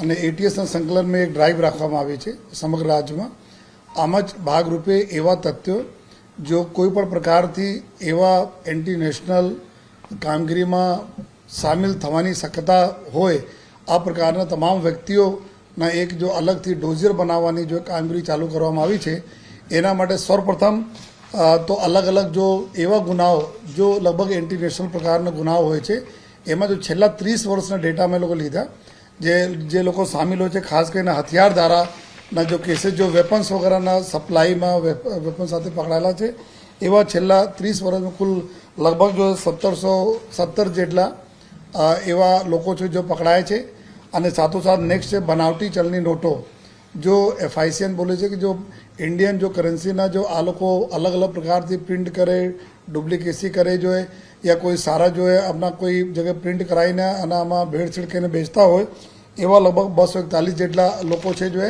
અને એટીએસના સંકલનમાં એક ડ્રાઈવ રાખવામાં આવી છે સમગ્ર રાજ્યમાં. આમ જ ભાગરૂપે એવા તથ્યો જો કોઈ પણ પ્રકારથી એવા એન્ટી નેશનલ કામગીરીમાં સામેલ થવાની શક્યતા હોય, આ પ્રકારના તમામ વ્યક્તિઓના એક જો અલગથી ડોઝિયર બનાવવાની જો કામગીરી ચાલુ કરવામાં આવી છે, એના માટે સર્વપ્રથમ તો અલગ અલગ જો એવા ગુનાઓ, જો લગભગ એન્ટી નેશનલ પ્રકારના ગુનાઓ હોય છે, એમાં જો છેલ્લા ત્રીસ વર્ષના ડેટા અમે લોકો લીધા જે જે લોકો સામેલ હોય છે, ખાસ કરીને હથિયાર ધારાના જો કેસીસ જો વેપન્સ વગેરેના સપ્લાયમાં વેપન સાથે પકડાયેલા છે, એવા છેલ્લા ત્રીસ વર્ષમાં કુલ લગભગ જો સત્તરસો, સત્તર જેટલા એવા લોકો છે જો પકડાય છે. અને સાથોસાથ નેક્સ્ટ છે બનાવટી ચલની નોટો. જો એફઆઈસીએન બોલે છે કે જો ઇન્ડિયન જો કરન્સીના જો આ લોકો અલગ અલગ પ્રકારથી પ્રિન્ટ કરે ડુપ્લિકેસી કરે જો યા કોઈ સારા જો એ આપણા કોઈ જગ્યાએ પ્રિન્ટ કરાવીને અને આમાં ભેળસેળ કરીને બેચતા હોય એવા લગભગ બસો એકતાલીસ જેટલા લોકો છે જો